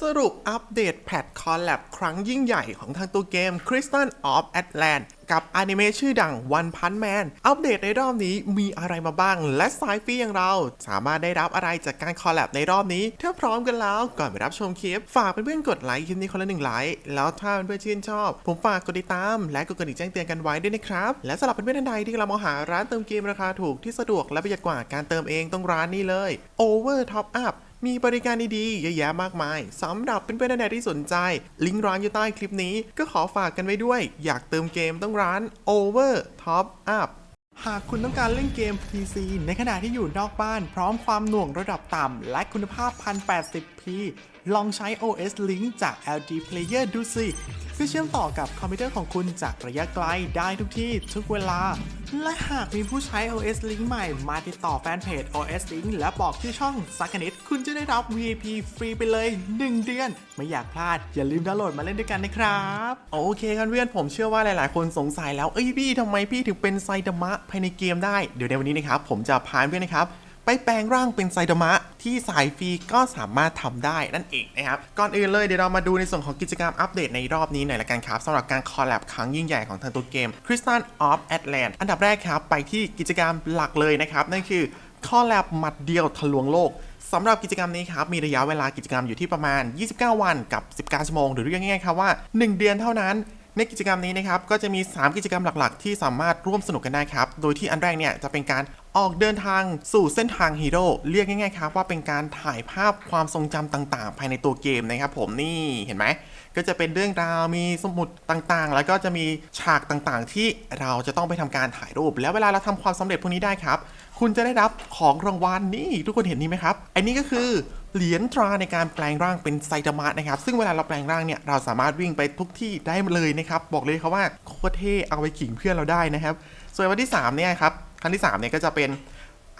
สรุปอัปเดตแพทคอลแลบครั้งยิ่งใหญ่ของทางตัวเกม Crystal of Atlant กับอนิเมะชื่อดัง One Punch Man อัปเดตในรอบนี้มีอะไรมาบ้าง และสายฟีอย่างเรา สามารถได้รับอะไรจากการคอลแลบในรอบนี้ ถ้าพร้อมกันแล้วก่อนไปรับชมคลิป ฝากเพื่อนๆกดไลค์คลิปนี้คนละหนึ่งไลค์แล้วถ้าเพื่อนๆชื่นชอบ ผมฝากกดติดตาม และกดกระดิ่งแจ้งเตือนกันไว้ด้วยนะครับ และสำหรับเพื่อนๆท่านใดที่กำลังมองหาร้านเติมเกมราคาถูกที่สะดวกและประหยัดกว่าการเติมเองต้องร้านนี้เลย Over Top Up มีบริการดีๆเยอะแยะมากมายสำหรับเป็นเพื่อนๆท่านใดที่สนใจ ลิงก์ร้านอยู่ใต้คลิปนี้ ก็ขอฝากกันไว้ด้วย อยากเติมเกมต้องร้าน Over Top Up หากคุณต้องการเล่นเกม PC ในขณะที่อยู่นอกบ้าน พร้อมความหน่วงระดับต่ำ และคุณภาพ 1080p ลองใช้ OS Link จาก LG Player ดูสิเพื่อเชื่อมต่อกับคอมพิวเตอร์ของคุณจากระยะไกลได้ทุกที่ทุกเวลา และหากมีผู้ใช้ OS Link ใหม่มาติดต่อแฟนเพจ OS Link และบอกชื่อช่องสักนิด คุณจะได้รับ VIP ฟรีไปเลย 1 เดือน ไม่อยากพลาด อย่าลืมดาวน์โหลดมาเล่นด้วยกันนะครับ โอเคครับเพื่อนผมเชื่อว่าหลายๆ คนสงสัยแล้ว เอ้ยพี่ทำไมพี่ถึงเป็นไซดามะภายในเกมได้ เดี๋ยวในวันนี้นะครับผมจะพาเพื่อนนะครับ ไปแปลงร่างเป็นไซดมะ ที่สายฟรีก็สามารถทำได้นั่นเองนะครับ ก่อนอื่นเลยเดี๋ยวเรามาดูในส่วนของกิจกรรมอัปเดตในรอบนี้หน่อยละกันครับสำหรับการคอลแลบครั้งยิ่งใหญ่ของทางตัวเกม Crystal of Atlant อันดับแรกครับ ไปที่กิจกรรมหลักเลยนะครับ นั่นคือคอลแลบหมัดเดียวทะลวงโลกสำหรับกิจกรรมนี้ครับ มีระยะเวลากิจกรรมอยู่ที่ประมาณ 29 วันกับ 19 ชั่วโมง หรือเรียกง่ายๆครับว่า 1 เดือนเท่านั้น ในกิจกรรมนี้นะครับก็จะมี 3 กิจกรรมหลักๆ ที่สามารถร่วมสนุกกันได้ครับ โดยที่อันแรกเนี่ยจะเป็นการออกเดินทางสู่เส้นทางฮีโร่เรียกง่ายๆครับว่าเป็นการถ่ายภาพความทรงจำต่างๆ ภายในตัวเกมนะครับผมนี่เห็นไหมก็จะเป็นเรื่องราวมีสมุดต่างๆ แล้วก็จะมีฉากต่างๆ ที่เราจะต้องไปทำการถ่ายรูป แล้วเวลาเราทำความสำเร็จพวกนี้ได้ครับ คุณจะได้รับของรางวัลนี่ทุกคนเห็นนี่ไหมครับอันนี้ก็คือ เหรียญตราในการแปลงร่างเป็นไซตามะนะครับ ซึ่งเวลาเราแปลงร่างเนี่ยเราสามารถวิ่งไปทุกที่ได้เลยนะครับ บอกเลยครับว่าโคตรเท่เอาไปขิงเพื่อนเราได้นะครับ ส่วนวันที่3เนี่ยครับครั้งที่3เนี่ยก็จะเป็น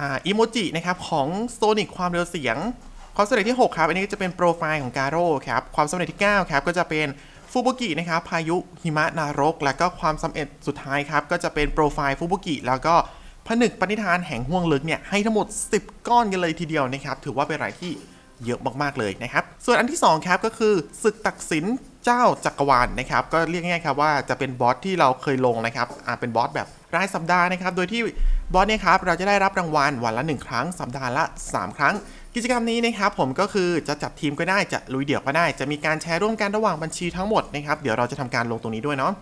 อ่าอีโมจินะครับของโซนิกความเร็วเสียง ความสำเร็จที่ 6 ครับ อันนี้จะเป็นโปรไฟล์ของการโร่ครับความสำเร็จที่ 9 ครับ ก็จะเป็นฟูบุกินะครับพายุหิมะนารก แล้วก็ความสำเร็จสุดท้ายครับก็จะเป็นโปรไฟล์ฟูบุกิแล้วก็ผนึกปณิธานแห่งห่วงลึกเนี่ยให้ทั้งหมด 10 ก้อนกันเลยทีเดียวนะครับถือว่าเป็นอะไรที่ เยอะมากๆเลยนะครับ ส่วนอันที่2ครับก็คือศึกตักสินเจ้าจักรวาลนะครับก็เรียกง่ายๆครับว่าจะเป็นบอสที่เราเคยลงนะครับอ่าเป็นบอสแบบรายสัปดาห์นะครับ โดยที่บอสเนี่ยครับเราจะได้รับรางวัลวันละ 1 ครั้ง สัปดาห์ละ 3 ครั้ง กิจกรรมนี้นะครับผมก็คือจะจัดทีมก็ได้จะลุยเดี่ยวก็ได้ จะมีการแชร์ร่วมกันระหว่างบัญชีทั้งหมดนะครับเดี๋ยวเราจะทำการลงตรงนี้ด้วยเนาะ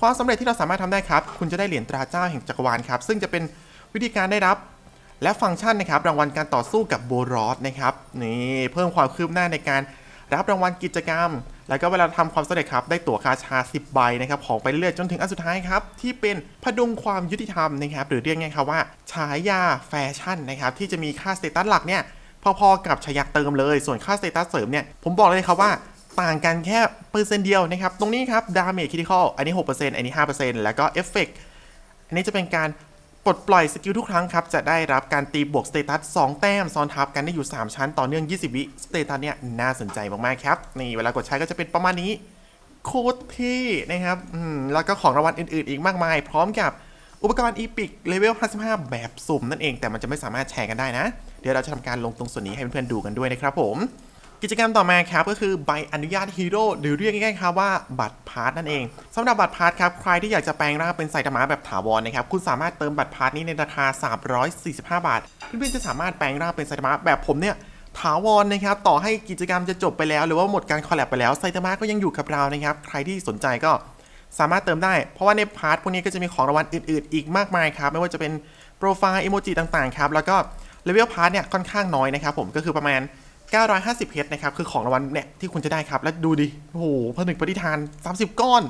ความสำเร็จที่เราสามารถทำได้ครับ คุณจะได้เหรียญตราเจ้าแห่งจักรวาลครับซึ่งจะเป็นวิธีการได้รับ และฟังก์ชันนะครับรางวัลการต่อสู้กับโบรอสนะครับนี่เพิ่มความคืบหน้าในการรับรางวัลกิจกรรม แล้วก็เวลาทำความสำเร็จครับได้ตั๋วคาชา 10 ใบนะครับของไปเรื่อยจนถึงอันสุดท้ายครับที่เป็นพดุงความยุติธรรมนะครับหรือเรียกง่ายๆครับว่าฉายาแฟชั่นนะครับที่จะมีค่าสเตตัสหลักเนี่ยพอๆกับฉายาเติมเลย ส่วนค่าสเตตัสเสริมเนี่ยผมบอกเลยครับว่าต่างกันแค่เปอร์เซ็นต์เดียวนะครับ ตรงนี้ครับดาเมจคิติคอลอันนี้ 6%อันนี้ 5%แล้วก็เอฟเฟกอันนี้จะเป็นการ ปลดปล่อยสกิลทุกครั้งครับ จะได้รับการตีบวกสเตตัส 2 แต้ม ซ้อนทับกันได้อยู่ 3 ชั้นต่อเนื่อง 20 วิสเตตัสเนี่ยน่าสนใจมากๆครับ นี่เวลากดใช้ก็จะเป็นประมาณนี้ โคตรเท่นะครับอืมแล้วก็ของรางวัลอื่นๆ อีกมากมาย พร้อมกับอุปกรณ์อีพิกเลเวล 55 แบบสุ่มนั่นเอง แต่มันจะไม่สามารถแชร์กันได้นะ เดี๋ยวเราจะทำการลงตรงส่วนนี้ให้เพื่อนๆดูกันด้วยนะครับผม กิจกรรมต่อมาครับก็คือใบอนุญาตฮีโร่หรือเรียกง่ายๆครับว่าบัตรพาร์ทนั่นเองสำหรับบัตรพาร์ทครับใครที่อยากจะแปลงร่างเป็นไซตามะแบบถาวรนะครับคุณสามารถเติมบัตรพาร์ทนี้ในราคา 345 บาทเพื่อนๆจะสามารถแปลงร่างเป็นไซตามะแบบผมเนี่ยถาวรนะครับต่อให้กิจกรรมจะจบไปแล้ว หรือว่าหมดการคอลแลบไปแล้วไซตามะก็ยังอยู่กับเรานะครับใครที่สนใจก็สามารถเติมได้ เพราะว่าในพาร์ทพวกนี้ก็จะมีของรางวัลอื่นๆ อีกมากมายครับ ไม่ว่าจะเป็นโปรไฟล์อีโมจิต่างๆ ครับ แล้วก็เลเวลพาร์ทเนี่ยค่อนข้างน้อยนะครับผมก็คือประมาณ 950 เพชรนะครับ คือของรางวัลเนี่ยที่คุณจะได้ครับ แล้วดูดิ โอ้โหผนึกปฏิทาน 30 ก้อน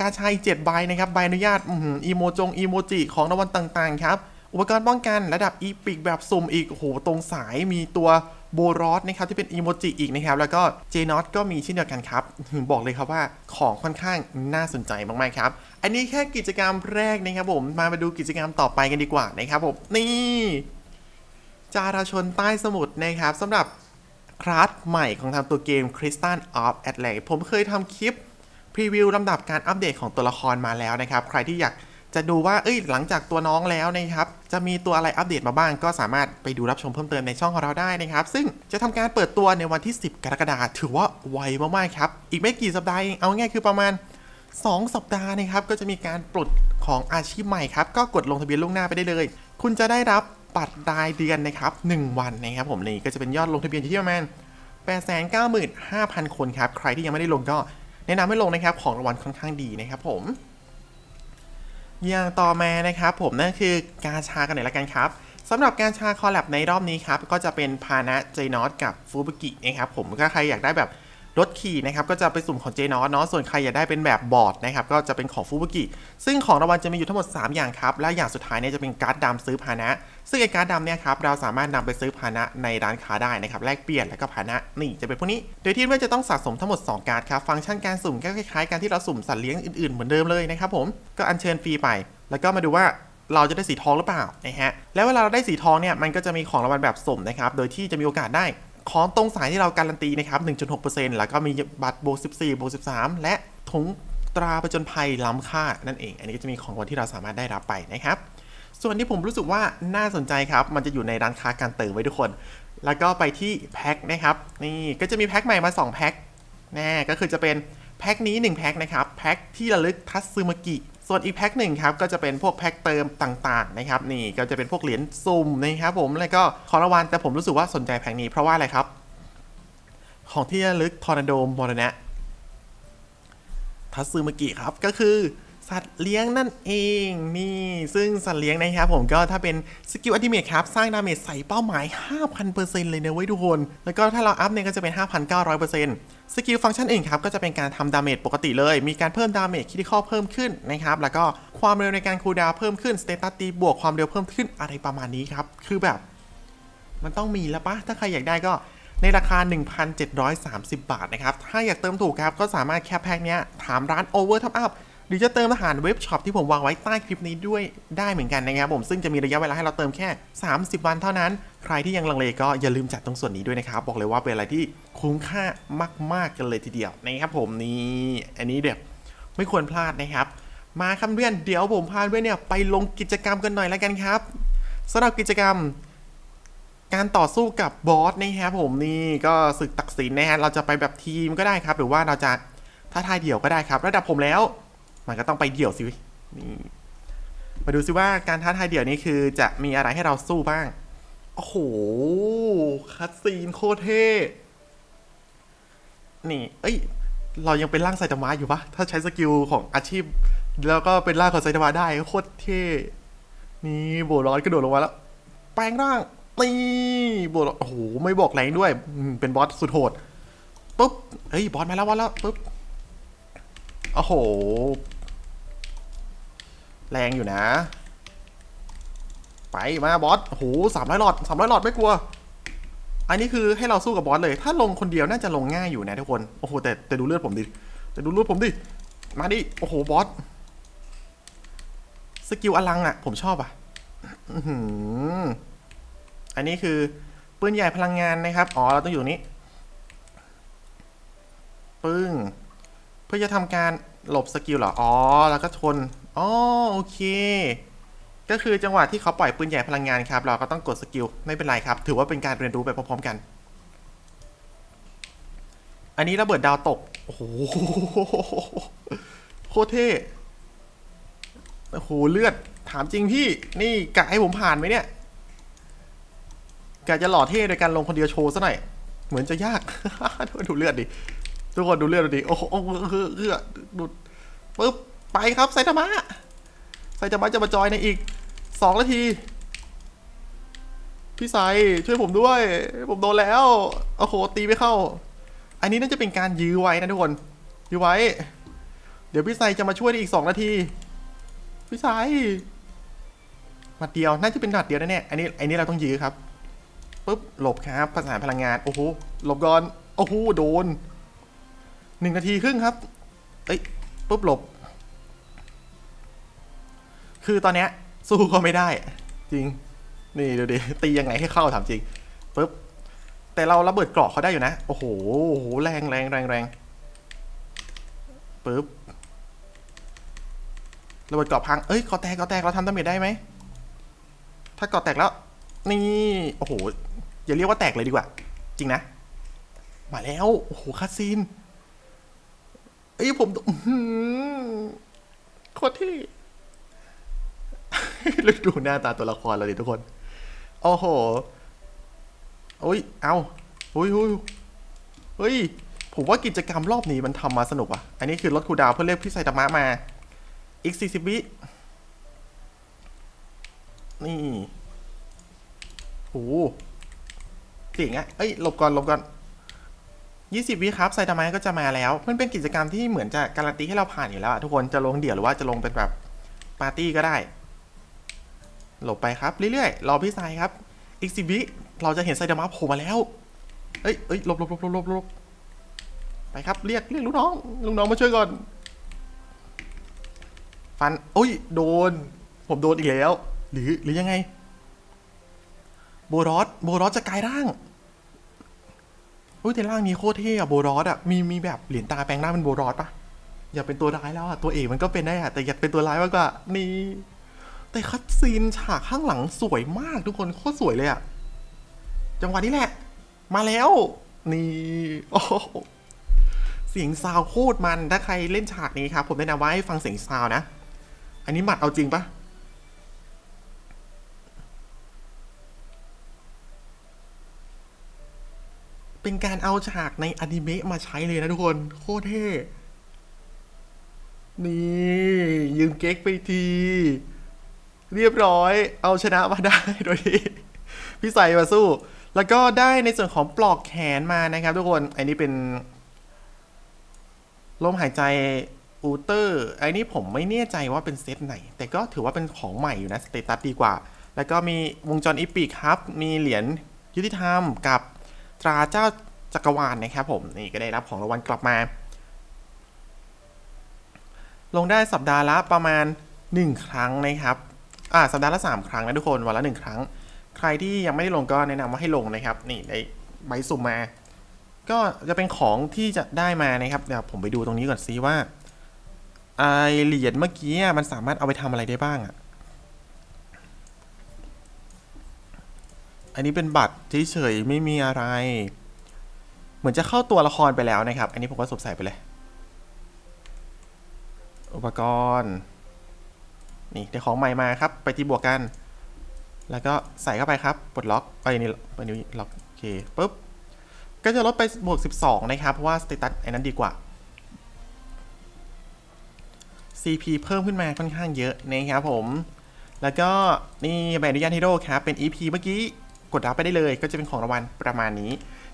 การใช้7ใบนะครับ ใบอนุญาตอืมอีโมจง อีโมจิ ของรางวัลต่างๆ ครับ อุปกรณ์ป้องกันระดับอีพิกแบบสุ่มอีก โอ้โห ตรงสายมีตัวโบรอสนะครับที่เป็นอีโมจิอีกนะครับ แล้วก็เจนอตก็มีเช่นเดียวกันครับ บอกเลยครับว่าของค่อนข้างน่าสนใจมากๆครับ อันนี้แค่กิจกรรมแรกนะครับผม มามาดูกิจกรรมต่อไปกันดีกว่านะครับผม นี่จาราชนใต้สมุทรนะครับสำหรับ คลาสใหม่ของทางตัวเกม Crystal of Atlantis ผมเคยทำคลิปพรีวิวลำดับการอัปเดตของตัวละครมาแล้วนะครับ ใครที่อยากจะดูว่า เอ้ย หลังจากตัวน้องแล้วนะครับ จะมีตัวอะไรอัปเดตมาบ้าง ก็สามารถไปดูรับชมเพิ่มเติมในช่องของเราได้นะครับ ซึ่งจะทำการเปิดตัวในวันที่ 10 กรกฎาคม ถือว่าไวมากๆครับ อีกไม่กี่สัปดาห์เอง เอาง่ายคือประมาณ 2 สัปดาห์นะครับ ก็จะมีการปลดของอาชีพใหม่ครับ ก็กดลงทะเบียนล่วงหน้าไปได้เลย คุณจะได้รับ บัตรรายเดือนนะครับ1วันนะครับผมนี่ก็จะเป็นยอดลงทะเบียนอยู่ที่ประมาณ895,000 คนครับ ใครที่ยังไม่ได้ลงก็แนะนำให้ลงนะครับ ของรางวัลค่อนข้างดีนะครับผม อย่างต่อมานะครับผมนั่นคือกาชากันหน่อยละกันครับสำหรับการชาคอลแลบในรอบนี้ครับ ก็จะเป็นพานะเจนอสกับฟูบุกินะครับผมก็ใครอยากได้แบบ รถขี่นะครับก็จะไปสุ่มของเจนอสเนาะส่วนใครอยากได้เป็นแบบบอร์ดนะครับก็จะเป็นของฟูบุกิซึ่งของรางวัลจะมีอยู่ทั้งหมด 3 อย่างครับ และอย่างสุดท้ายเนี่ยจะเป็นการ์ดดำซื้อพานะ ซึ่งไอ้การ์ดดำเนี่ยครับเราสามารถนำไปซื้อพานะในร้านค้าได้นะครับแลกเปลี่ยนแล้วก็พานะนี่จะเป็นพวกนี้โดยที่ว่าจะต้องสะสมทั้งหมด 2 การ์ดครับฟังก์ชันการสุ่มก็คล้ายๆการที่เราสุ่มสัตว์เลี้ยงอื่นๆเหมือนเดิมเลยนะครับผมก็อัญเชิญฟรีไป แล้วก็มาดูว่าเราจะได้สีทองหรือเปล่านะฮะแล้วเวลาเราได้สีทองเนี่ยมันก็จะมีของรางวัลแบบสุ่มนะครับโดยที่จะมีโอกาสได้ ของตรงสายที่เราการันตีนะครับ 1.6%แล้วก็มีบัตรโบ14โบ13 และถุงตราประจนภัยล้ำค่านั่นเอง อันนี้ก็จะมีของวัลที่เราสามารถได้รับไปนะครับ ส่วนที่ผมรู้สึกว่าน่าสนใจครับ มันจะอยู่ในร้านค้าการเติมไว้ทุกคน แล้วก็ไปที่แพ็คนะครับ นี่ก็จะมีแพ็คใหม่มา2แพ็คแน่ก็คือจะเป็นแพ็คนี้1แพ็คนะครับ แพ็คที่ระลึกทัตซึมากิ ส่วนอีกแพ็คหนึ่งครับก็จะเป็นพวกแพ็คเติมต่างๆนะครับนี่ก็จะเป็นพวกเหรียญสุ่มนะครับผมแล้วก็ของรางวัลแต่ผมรู้สึกว่าสนใจแพ็คนี้เพราะว่าอะไรครับ ของที่ระลึกทอร์นาโดมรณะทัซึมากิครับก็คือสัตว์เลี้ยงนั่นเองนี่ซึ่งสัตว์เลี้ยงนะครับผมก็ถ้าเป็นสกิลอัติเมทครับ สร้างดาเมจใส่เป้าหมาย 5,000%เลยนะเว้ยทุกคน แล้วก็ถ้าเราอัพเนี่ยก็จะเป็น 5,900% สกิลฟังก์ชันอื่นครับก็จะเป็นการทำดาเมจปกติเลย มีการเพิ่มดาเมจคิดิคอเพิ่มขึ้นนะครับ แล้วก็ความเร็วในการคูลดาวเพิ่มขึ้นสเตตัสตีบวกความเร็วเพิ่มขึ้นอะไรประมาณนี้ครับ คือแบบ มันต้องมีแล้วปะถ้าใครอยากได้ก็ในราคา 1,730 บาทนะครับ ถ้าอยากเติมถูกครับ ก็สามารถแคปแพ็กเนี้ยถามร้าน Over Top Up หรือจะเติมอาหารเว็บช็อปที่ผมวางไว้ใต้คลิปนี้ด้วยได้เหมือนกันนะครับผมซึ่งจะมีระยะเวลาให้เราเติมแค่ 30 วันเท่านั้น ใครที่ยังลังเลก็อย่าลืมจัดตรงส่วนนี้ด้วยนะครับ บอกเลยว่าเป็นอะไรที่คุ้มค่ามาก ๆ กันเลยทีเดียวนะครับผมนี่อันนี้เด็ดไม่ควรพลาดนะครับ มาครับเพื่อนเดี๋ยวผมพาเพื่อนเนี่ยไปลงกิจกรรมกันหน่อยแล้วกันครับสำหรับกิจกรรมการต่อสู้กับบอสนะครับผมนี่ก็ศึกตักสินนะฮะเราจะไปแบบทีมก็ได้ครับ หรือว่าเราจะท้าทายเดี่ยวก็ได้ครับ ระดับผมแล้ว มันก็ต้องไปเดี่ยวสินี่มาดูซิว่าการท้าทายเดี่ยวนี้คือจะมีอะไรให้เราสู้บ้าง โอ้โห คัดซีนโคตรเท่ นี่ เอ้ย เรายังเป็นร่างไซตามะอยู่ปะถ้าใช้สกิลของอาชีพ แล้วก็เป็นร่างของไซตามะได้โคตรเท่ นี่โบร้อนกระโดดลงมาแล้ว แปลงร่าง นี่บอสโอ้โห ไม่บอกแรงด้วย เป็นบอสสุดโหด ปุ๊บ เฮ้ย บอสมาแล้วบอสแล้ว ปุ๊บ โอ้โห แรงอยู่นะ ไปมาบอสโหสามร้อยหลอดสามร้อยหลอดไม่กลัว อันนี้คือให้เราสู้กับบอสเลย ถ้าลงคนเดียวน่าจะลงง่ายอยู่นะทุกคน โอ้โหแต่แต่ดูเลือดผมดิ แต่ดูเลือดผมดิ มาดิ โอ้โหบอส สกิลอลังอะ ผมชอบอะอื้มอันนี้คือปืนใหญ่พลังงานนะครับ อ๋อ เราต้องอยู่นี้ ปึ้ง เพื่อจะทำการหลบสกิลเหรอ อ๋อ แล้วก็ชน อ๋อโอเค ก็คือจังหวะที่เขาปล่อยปืนใหญ่พลังงานครับ เราก็ต้องกดสกิลไม่เป็นไรครับ ถือว่าเป็นการเรียนรู้ไปพร้อมๆกัน อันนี้ระเบิดดาวตก โอ้โหโคตรเท่โอ้โหเลือดถามจริงพี่ นี่กะให้ผมผ่านไหมเนี่ยกะจะหล่อเท่โดยการลงคนเดียวโชว์ซะหน่อย เหมือนจะยาก ดูเลือดดิ ทุกคนดูเลือดดิโอ้โหเออเออดูปึ๊บ ไปครับไซตามะไซตามะจะมาจอยในอีกสองนาที พี่ไซช่วยผมด้วย ผมโดนแล้วโอ้โหตีไม่เข้า อันนี้น่าจะเป็นการยื้อไว้นะทุกคนยื้อไว้ เดี๋ยวพี่ไซจะมาช่วยในอีกสองนาที พี่ไซหมัดเดียวน่าจะเป็นหมัดเดียวแน่ๆอันนี้อันนี้เราต้องยื้อครับปุ๊บหลบครับภาษาพลังงานโอ้โหหลบก่อนโอ้โหโดนหนึ่งนาทีครึ่งครับเอ้ยปุ๊บหลบ คือตอนเนี้ยสู้ก็ไม่ได้ จริง นี่ดูดิตียังไงให้เข้าถามจริงปุ๊บแต่เราระเบิดเกราะเขาได้อยู่นะ โอ้โหโอ้โหแรงแรงแรงแรงปุ๊บระเบิดเกาะพัง เอ้ยกาะแตกกาะแตกเราทำดาเมจได้ไหม ถ้ากาะแตกแล้ว นี่ โอ้โห อย่าเรียกว่าแตกเลยดีกว่า จริงนะ มาแล้ว โอ้โห คาซีน เอ้ยผมอื้อหือโคตรที่ แล้วดูหน้าตาตัวละครเราดิทุกคน โอ้โหโอ้ย เอาเฮ้ยเฮ้ยเฮ้ย ผมว่ากิจกรรมรอบนี้มันทำมาสนุกว่ะ อันนี้คือลดคูดาวเพื่อเรียกพี่ไซตามะมา อีก40วิ นี่โหเจ๋งอะเอ้ย หลบก่อน หลบก่อน20วิครับไซตามะก็จะมาแล้ว มันเป็นกิจกรรมที่เหมือนจะการันตีให้เราผ่านอยู่แล้วอะทุกคน จะลงเดี่ยวหรือว่าจะลงเป็นแบบปาร์ตี้ก็ได้ หลบไปครับเรื่อยๆรอพี่ไซครับอีกสิบวิเราจะเห็นไซดามะโผล่มาแล้วเอ้ยเอ้ยหลบหลบหลบหลบหลบหลบไปครับเรียกเรียกลูกน้องลูกน้องมาช่วยก่อน ฟันโอ้ยโดน ผมโดนอีกแล้ว หรือหรือยังไง โบรอสโบรอสจะกลายร่างอุ้ยแต่ร่างนี้โคตรเท่อะโบรอสอะมีมีแบบเหรียญตาแปลงหน้าเป็นโบรอสปะอยากเป็นตัวร้ายแล้วอะตัวเอกมันก็เป็นได้อะแต่อยากเป็นตัวร้ายมากกว่านี่ แต่คัดซีนฉากข้างหลังสวยมากทุกคนโคตรสวยเลยอะจังหวะนี้แหละ มาแล้ว นี่โอ้โหเสียงซาวโคตรมันถ้าใครเล่นฉากนี้ครับผมแนะนำว่าให้ฟังเสียงซาวนะ อันนี้หมัดเอาจริงปะเป็นการเอาฉากในอนิเมะมาใช้เลยนะทุกคน โคตรเท่ นี่ ยืมเก๊กไปที เรียบร้อย เอาชนะมาได้โดยที่พี่ใส่มาสู้ แล้วก็ได้ในส่วนของปลอกแขนมานะครับ ทุกคนอันนี้เป็นลมหายใจอูเตอร์อันนี้ผมไม่แน่ใจว่าเป็นเซตไหน แต่ก็ถือว่าเป็นของใหม่อยู่นะสเตตัสดีกว่า แล้วก็มีวงจรอีปิกครับ มีเหรียญยุติธรรมกับตราเจ้าจักรวาลนะครับผม นี่ก็ได้รับของรางวัลกลับมา ลงได้สัปดาห์ละประมาณ 1 ครั้งนะครับ อ่าสัปดาห์ละ 3 ครั้งนะทุกคนวันละ 1 ครั้ง ใครที่ยังไม่ได้ลงก็แนะนำว่าให้ลงนะครับ นี่ได้ใบสุ่มมา ก็จะเป็นของที่จะได้มานะครับเดี๋ยวผมไปดูตรงนี้ก่อนซิว่าไอเหรียญเมื่อกี้มันสามารถเอาไปทำอะไรได้บ้างอะอันนี้เป็นบัตรเฉยๆไม่มีอะไร เหมือนจะเข้าตัวละครไปแล้วนะครับ อันนี้ผมก็สวมใส่ไปเลย อุปกรณ์ นี่ได้ของใหม่มาครับ ไปที่บวกกัน แล้วก็ใส่เข้าไปครับปลดล็อกไปนี่ไปนี่ล็อกโอเคปุ๊บก็จะลดไปบวก 12 นะครับ เพราะว่าสเตตัสไอ้นั้นดีกว่า CP เพิ่มขึ้นมาค่อนข้างเยอะนะครับผม แล้วก็นี่ใบอนุญาตฮีโร่ครับ เป็น EP เมื่อกี้กดรับไปได้เลย ก็จะเป็นของรางวัลประมาณนี้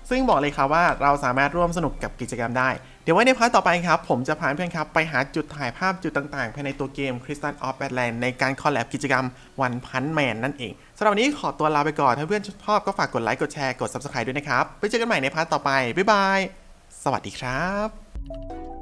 ซึ่งบอกเลยครับว่าเราสามารถร่วมสนุกกับกิจกรรมได้ ดี๋ยวไว้ในพาร์ทต่อไปครับ ผมจะพาเพื่อนครับ ไปหาจุดถ่ายภาพจุดต่างๆ ภายในตัวเกม Crystal of Badland ในการคอลแลบกิจกรรมวันพันแมนนั่นเองสำหรับวันนี้ขอตัวลาไปก่อน ถ้าเพื่อนชอบก็ฝากกดไลค์กดแชร์กด Subscribe ด้วยนะครับไว้เจอกันใหม่ในพาร์ทต่อไป บ๊ายบาย สวัสดีครับ